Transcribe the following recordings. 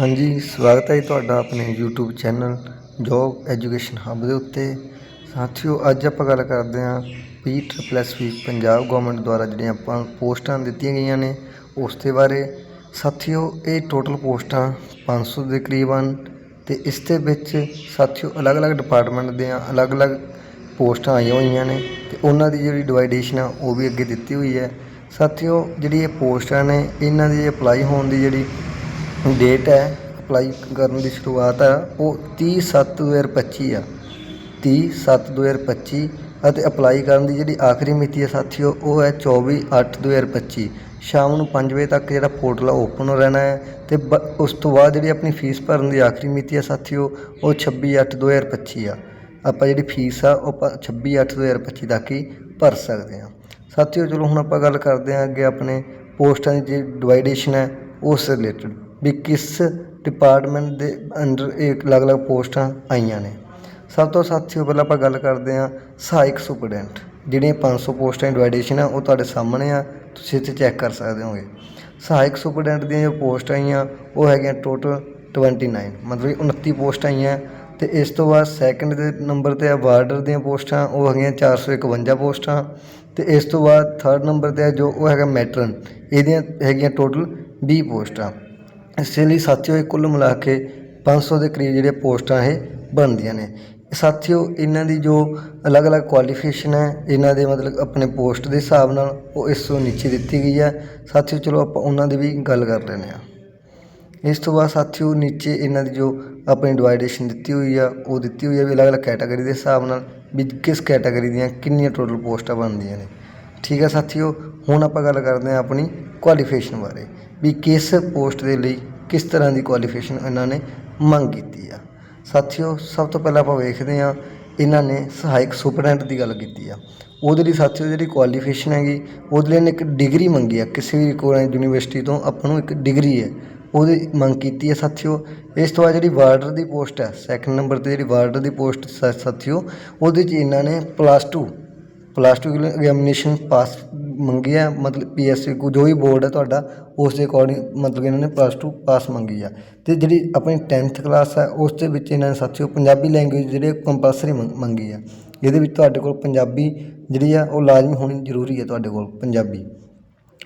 ਹਾਂਜੀ, ਸਵਾਗਤ ਹੈ ਜੀ ਤੁਹਾਡਾ ਆਪਣੇ YouTube channel job education hub ਦੇ ਉੱਤੇ। ਸਾਥੀਓ, ਅੱਜ ਆਪਾਂ ਗੱਲ ਕਰਦੇ ਹਾਂ ਪੀ ਟ੍ਰਿਪਲ ਵੀ ਪੰਜਾਬ ਗਵਰਨਮੈਂਟ ਦੁਆਰਾ ਜਿਹੜੀਆਂ ਆਪਾਂ ਪੋਸਟਾਂ ਦਿੱਤੀਆਂ ਗਈਆਂ ਨੇ, ਉਸ ਦੇ ਬਾਰੇ। ਸਾਥੀਓ, ਇਹ ਟੋਟਲ ਪੋਸਟਾਂ 500 ਦੇ ਕਰੀਬ ਹਨ ਤੇ ਇਸ ਦੇ ਵਿੱਚ ਸਾਥੀਓ ਅਲੱਗ-ਅਲੱਗ ਡਿਪਾਰਟਮੈਂਟ ਦੀਆਂ ਅਲੱਗ-ਅਲੱਗ ਪੋਸਟਾਂ ਆਈਆਂ ਹੋਈਆਂ ਨੇ ਤੇ ਉਹਨਾਂ ਦੀ ਜਿਹੜੀ ਡਿਵਾਈਡੇਸ਼ਨ ਆ, ਉਹ ਵੀ ਅੱਗੇ ਦਿੱਤੀ ਹੋਈ ਹੈ। ਸਾਥੀਓ, ਜਿਹੜੀ ਇਹ ਪੋਸਟਾਂ ਨੇ, ਇਹਨਾਂ ਦੀ ਅਪਲਾਈ ਹੋਣ ਦੀ ਜਿਹੜੀ ਡੇਟ ਹੈ ਅਪਲਾਈ ਕਰਨ ਦੀ ਸ਼ੁਰੂਆਤ ਆ ਉਹ 30 ਸੱਤ 2025 ਆ। 30 ਸੱਤ 2025 ਅਤੇ ਅਪਲਾਈ ਕਰਨ ਦੀ ਜਿਹੜੀ ਆਖਰੀ ਮਿਤੀ ਹੈ ਸਾਥੀਓ, ਉਹ ਹੈ 24 ਅੱਠ 2025 ਸ਼ਾਮ ਨੂੰ 5 ਵਜੇ ਤੱਕ ਜਿਹੜਾ ਪੋਰਟਲ ਓਪਨ ਰਹਿਣਾ ਹੈ ਤੇ ਬ- ਉਸ ਤੋਂ ਬਾਅਦ ਜਿਹੜੀ ਆਪਣੀ ਫੀਸ ਭਰਨ ਦੀ ਆਖਰੀ ਮਿਤੀ ਹੈ ਸਾਥੀਓ, ਉਹ 26 ਅੱਠ 2025 ਆ। ਆਪਾਂ ਜਿਹੜੀ ਫੀਸ ਆ, ਉਹ ਆਪਾਂ 26 ਅੱਠ 2025 ਤੱਕ ਹੀ ਭਰ ਸਕਦੇ ਹਾਂ। ਸਾਥੀਓ, ਚਲੋ ਹੁਣ ਆਪਾਂ ਗੱਲ ਕਰਦੇ ਹਾਂ ਅੱਗੇ ਆਪਣੇ ਪੋਸਟਾਂ ਦੀ ਜਿਹੜੀ ਡਿਵਾਈਡੇਸ਼ਨ ਹੈ, ਉਸ ਰਿਲੇਟਡ ਵੀ ਕਿਸ ਡਿਪਾਰਟਮੈਂਟ ਦੇ ਅੰਡਰ ਇਹ ਅਲੱਗ-ਅਲੱਗ ਪੋਸਟਾਂ ਆਈਆਂ ਨੇ। ਸਭ ਤੋਂ ਸਾਥੀਓ ਪਹਿਲਾਂ ਆਪਾਂ ਗੱਲ ਕਰਦੇ ਹਾਂ ਸਹਾਇਕ ਸੁਪਰਡੈਂਟ। ਜਿਹੜੀਆਂ 500 ਪੋਸਟਾਂ ਦੀ ਡਿਵਾਈਡੇਸ਼ਨ ਆ, ਉਹ ਤੁਹਾਡੇ ਸਾਹਮਣੇ ਆ, ਤੁਸੀਂ ਇੱਥੇ ਚੈੱਕ ਕਰ ਸਕਦੇ ਹੋਗੇ। ਸਹਾਇਕ ਸੁਪਰਡੈਂਟ ਦੀਆਂ ਜੋ ਪੋਸਟਾਂ ਆਈਆਂ, ਉਹ ਹੈਗੀਆਂ ਟੋਟਲ 29 ਮਤਲਬ ਕਿ 29 ਪੋਸਟਾਂ ਆਈਆਂ। ਤੇ ਇਸ ਤੋਂ ਬਾਅਦ ਸੈਕੰਡ ਦੇ ਨੰਬਰ ਤੇ ਆ ਵਾਰਡਰ ਦੀਆਂ ਪੋਸਟਾਂ, ਉਹ ਹੈਗੀਆਂ 451 ਪੋਸਟਾਂ। ਤੇ ਇਸ ਤੋਂ ਬਾਅਦ ਥਰਡ ਨੰਬਰ ਤੇ ਆ ਜੋ ਉਹ ਹੈਗਾ ਮੈਟਰਨ ਇਹਦੀਆਂ ਹੈਗੀਆਂ ਟੋਟਲ 20 ਪੋਸਟਾਂ। ਇਸ ਲਈ ਸਾਥੀਓ ਇਹ ਕੁੱਲ ਮਿਲਾ ਕੇ ਪੰਜ ਸੌ ਦੇ ਕਰੀਬ ਜਿਹੜੀਆਂ ਪੋਸਟਾਂ ਇਹ ਬਣਦੀਆਂ ਨੇ। ਸਾਥੀਓ ਇਹਨਾਂ ਦੀ ਜੋ ਅਲੱਗ-ਅਲੱਗ ਕੁਆਲੀਫਿਕੇਸ਼ਨ ਹੈ, ਇਹਨਾਂ ਦੇ ਮਤਲਬ ਆਪਣੇ ਪੋਸਟ ਦੇ ਹਿਸਾਬ ਨਾਲ ਉਹ ਇਸ ਤੋਂ ਨੀਚੇ ਦਿੱਤੀ ਗਈ ਹੈ। ਸਾਥੀਓ ਚਲੋ ਆਪਾਂ ਉਹਨਾਂ ਦੀ ਵੀ ਗੱਲ ਕਰ ਲੈਂਦੇ ਹਾਂ। ਇਸ ਤੋਂ ਬਾਅਦ ਸਾਥੀਓ ਨੀਚੇ ਇਹਨਾਂ ਦੀ ਜੋ ਆਪਣੀ ਡਿਵਾਈਡੇਸ਼ਨ ਦਿੱਤੀ ਹੋਈ ਆ, ਉਹ ਦਿੱਤੀ ਹੋਈ ਆ ਵੀ ਅਲੱਗ-ਅਲੱਗ ਕੈਟਾਗਰੀ ਦੇ ਹਿਸਾਬ ਨਾਲ ਵੀ ਕਿਸ ਕੈਟਾਗਰੀ ਦੀਆਂ ਕਿੰਨੀਆਂ ਟੋਟਲ ਪੋਸਟਾਂ ਬਣਦੀਆਂ ਨੇ। ਠੀਕ ਹੈ ਸਾਥੀਓ, ਹੁਣ ਆਪਾਂ ਗੱਲ ਕਰਦੇ ਹਾਂ ਆਪਣੀ ਕੁਆਲੀਫਿਕੇਸ਼ਨ ਬਾਰੇ ਵੀ ਕਿਸ ਪੋਸਟ ਦੇ ਲਈ ਕਿਸ ਤਰ੍ਹਾਂ ਦੀ ਕੁਆਲੀਫਿਕੇਸ਼ਨ ਇਹਨਾਂ ਨੇ ਮੰਗ ਕੀਤੀ ਆ। ਸਾਥੀਓ, ਸਭ ਤੋਂ ਪਹਿਲਾਂ ਆਪਾਂ ਵੇਖਦੇ ਹਾਂ ਇਹਨਾਂ ਨੇ ਸਹਾਇਕ ਸੁਪਰਡੈਂਟ ਦੀ ਗੱਲ ਕੀਤੀ ਆ। ਉਹਦੇ ਲਈ ਸਾਥੀਓ ਜਿਹੜੀ ਕੁਆਲੀਫਿਕੇਸ਼ਨ ਹੈਗੀ, ਉਹਦੇ ਲਈ ਇਹਨੇ ਇੱਕ ਡਿਗਰੀ ਮੰਗੀ ਆ। ਕਿਸੇ ਵੀ ਕੋਲ ਯੂਨੀਵਰਸਿਟੀ ਤੋਂ ਆਪਾਂ ਨੂੰ ਇੱਕ ਡਿਗਰੀ ਹੈ। ਉਹਦੀ ਮੰਗ ਕੀਤੀ ਹੈ ਸਾਥੀਓ। ਇਸ ਤੋਂ ਬਾਅਦ ਜਿਹੜੀ ਵਾਰਡਰ ਦੀ ਪੋਸਟ ਹੈ ਸੈਕੰਡ ਨੰਬਰ ਤੇ ਜਿਹੜੀ ਵਾਰਡਰ ਦੀ ਪੋਸਟ ਸਾ- ਸਾਥੀਓ, ਉਹਦੇ 'ਚ ਇਹਨਾਂ ਨੇ ਪਲੱਸ 2 ਪਲੱਸ 2 ਐਗਜ਼ਾਮੀਨੇਸ਼ਨ ਪਾਸ ਮੰਗੀ ਹੈ ਮਤਲਬ ਪੀ ਐੱਸ ਸੀ ਕੋ ਜੋ ਵੀ ਬੋਰਡ ਹੈ ਤੁਹਾਡਾ, ਉਸ ਦੇ ਅਕੋਰਡਿੰਗ ਮਤਲਬ ਕਿ ਇਹਨਾਂ ਨੇ ਪਲੱਸ ਟੂ ਪਾਸ ਮੰਗੀ ਆ। ਅਤੇ ਜਿਹੜੀ ਆਪਣੀ 10th ਕਲਾਸ ਹੈ ਉਸ ਦੇ ਵਿੱਚ ਇਹਨਾਂ ਨੇ ਸਾਥੀਓ ਪੰਜਾਬੀ ਲੈਂਗੁਏਜ ਜਿਹੜੀ ਕੰਪਲਸਰੀ ਮੰਗੀ ਆ। ਇਹਦੇ ਵਿੱਚ ਤੁਹਾਡੇ ਕੋਲ ਪੰਜਾਬੀ ਜਿਹੜੀ ਆ, ਉਹ ਲਾਜ਼ਮੀ ਹੋਣੀ ਜ਼ਰੂਰੀ ਹੈ ਤੁਹਾਡੇ ਕੋਲ ਪੰਜਾਬੀ।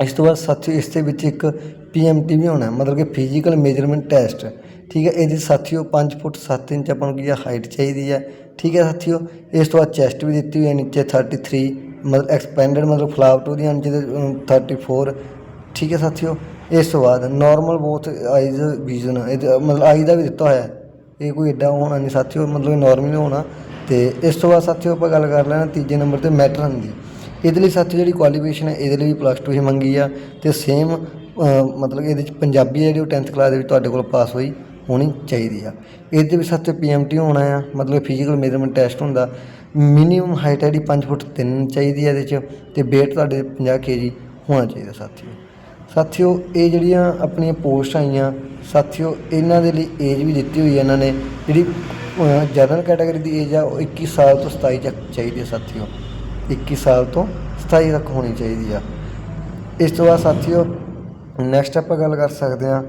ਇਸ ਤੋਂ ਬਾਅਦ ਸਾਥੀਓ ਇਸ ਦੇ ਵਿੱਚ ਇੱਕ ਪੀਐਮਟੀ ਵੀ ਹੋਣਾ, ਮਤਲਬ ਕਿ ਫਿਜ਼ੀਕਲ ਮੇਜਰਮੈਂਟ ਟੈਸਟ ਠੀਕ ਹੈ ਇਹਦੇ ਸਾਥੀਓ 5 ਫੁੱਟ 7 ਇੰਚ ਆਪਾਂ ਨੂੰ ਕੀ ਆ ਹਾਈਟ ਚਾਹੀਦੀ ਹੈ ਠੀਕ ਹੈ ਸਾਥੀਓ, ਇਸ ਤੋਂ ਬਾਅਦ ਚੈਸਟ ਵੀ ਦਿੱਤੀ ਹੋਈ ਹੈ ਨੀਚੇ 33 ਮਤਲਬ ਐਕਸਪੈਂਡਡ ਮਤਲਬ ਫਲਾਪ ਟੂ ਦੀਆਂ ਹਨ ਜਿਹਦੇ ਅਮ, 34 ਠੀਕ ਹੈ ਸਾਥੀਓ? ਇਸ ਤੋਂ ਬਾਅਦ ਨਾਰਮਲ ਬੋਥ ਆਈਜ਼ ਵਿਜ਼ਨ ਇਹ ਮਤਲਬ ਆਈ ਦਾ ਵੀ ਦਿੱਤਾ ਹੋਇਆ ਇਹ ਕੋਈ ਐਡਾ ਹੋਣਾ ਨਹੀਂ ਸਾਥੀਓ ਮਤਲਬ ਨਾਰਮਲ ਹੋਣਾ। ਤੇ ਇਸ ਤੋਂ ਬਾਅਦ ਸਾਥੀਓ ਆਪਾਂ ਗੱਲ ਕਰ ਲੈਣਾ ਤੀਜੇ ਨੰਬਰ ਤੇ ਮੈਟਰਨ ਦੀ ਇਹਦੇ ਲਈ ਸਾਥੀਓ ਜਿਹੜੀ ਕੁਆਲੀਫਿਕੇਸ਼ਨ ਹੈ ਇਹਦੇ ਲਈ ਵੀ ਪਲੱਸ 2 ਹੀ ਮੰਗੀ ਆ। ਤੇ ਸੇਮ ਮਤਲਬ ਇਹਦੇ ਵਿੱਚ ਪੰਜਾਬੀ ਹੈ ਜਿਹੜੀ ਉਹ 10th ਕਲਾਸ ਦੇ ਵਿੱਚ ਤੁਹਾਡੇ ਕੋਲ ਪਾਸ ਹੋਈ। ਹੋਣੀ ਚਾਹੀਦੀ ਆ। ਇਹਦੇ ਵਿੱਚ ਸਾਥੀਓ ਪੀਐਮਟੀ ਹੋਣਾ ਆ, ਮਤਲਬ ਫਿਜ਼ੀਕਲ ਮੇਜਰਮੈਂਟ ਟੈਸਟ ਹੁੰਦਾ। ਮਿਨੀਮਮ ਹਾਈਟ ਹੈ ਜਿਹੜੀ 5 ਫੁੱਟ 3 ਚਾਹੀਦੀ ਆ ਇਹਦੇ 'ਚ ਤੇ weight ਤੁਹਾਡੇ 50 ਕੇਜੀ ਹੋਣਾ ਚਾਹੀਦਾ ਸਾਥੀਓ। ਸਾਥੀਓ, ਇਹ ਜਿਹੜੀਆਂ ਆਪਣੀਆਂ ਪੋਸਟ ਆਈਆਂ, ਸਾਥੀਓ, ਇਹਨਾਂ ਦੇ ਲਈ ਏਜ ਵੀ ਦਿੱਤੀ ਹੋਈ ਹੈ ਇਹਨਾਂ ਨੇ। ਜਿਹੜੀ ਜਨਰਲ ਕੈਟਾਗਰੀ ਦੀ ਏਜ ਆ, ਉਹ 21 ਸਾਲ ਤੋਂ 27 ਤੱਕ ਚਾਹੀਦੀ ਹੈ ਸਾਥੀਓ। 21 ਸਾਲ ਤੋਂ 27 ਤੱਕ ਹੋਣੀ ਚਾਹੀਦੀ ਆ। ਇਸ ਤੋਂ ਬਾਅਦ ਸਾਥੀਓ ਨੈਕਸਟ ਆਪਾਂ ਗੱਲ ਕਰ ਸਕਦੇ ਹਾਂ